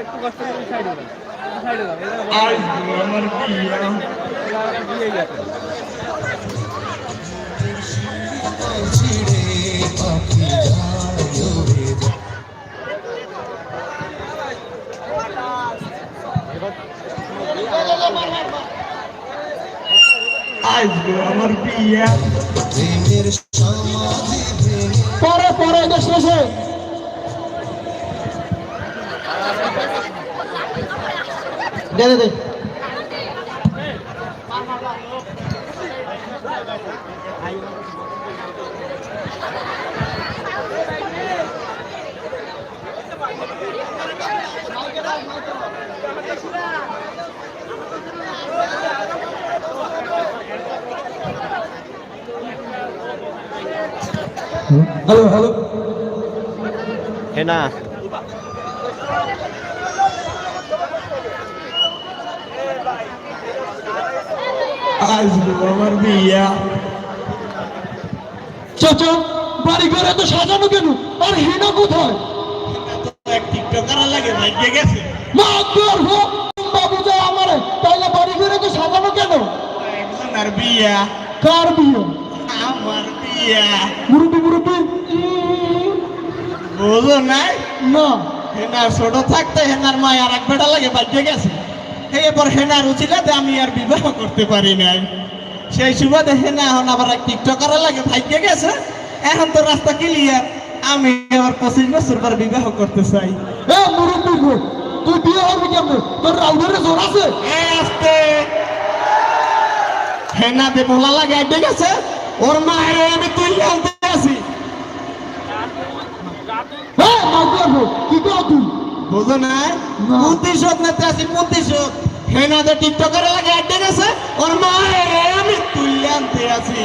একটু কষ্ট করে সাইডে আমার বিয়া। গেছে আমার বিয়া। প্রেমের সমাধি পরে পরে দেশ শেষে দে দে দে হ্যালো হ্যালো হেনা আমার বিয়া। চাচা বাড়ি ঘরে তো সাজানো কেন? আর হিনা কোথায়? বাড়ি ঘরে তো সাজানো কেন? আর বিয়া। কার বিয়ে? আমার বিয়া। মুরব্বী মুরব্বী। বুঝো নাই? না। হেনা ছোট থাকতে হেনার মা আর এক বেটা লাগে ভাগ্যে গেছে। এরপর হেনার উচিলাতে আমি আর বিবাহ করতে পারি নাই। সেই সুবাদে হেনা এখন আবার এক টিকটকার লাগে ভাগ্যে গেছে। এখন তো রাস্তা ক্লিয়ার আমি আবার পঁচিশ বছর পর বিবাহ করতে চাই। এ মুরব্বী তুই বিয়ে হবি কেমন? তোর রাউডারে জোর আছে? আস্তে। হেনা দে ভোলা লাগে গেছে। ওর মায়ের আমি তুলে আনতে আছি এ মা কি কর তুই বুঝো না না। প্রতিশোধ নিতে আসি প্রতিশোধ হেনা দে টিকটকের লাগে আইডে গেছে ওর মায়ের আমি তুলে আনতে আছি।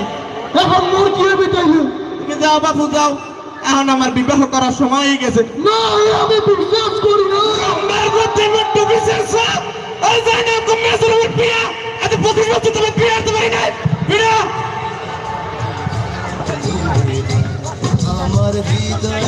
এখন মোর কি হবি তাইলে? তুমি যাও বাপু যাও। এখন আমার বিবাহ করার সময় হয়ে গেছে। না আমি বিশ্বাস করি না। আমার গতি মট্টু বিশেষ ওই যাই তুমি আসলে আমার বিয়া? পঁচিশ বছর তুমি বিয়া হতে পারি নাই। বিয়া আমার হৃদয়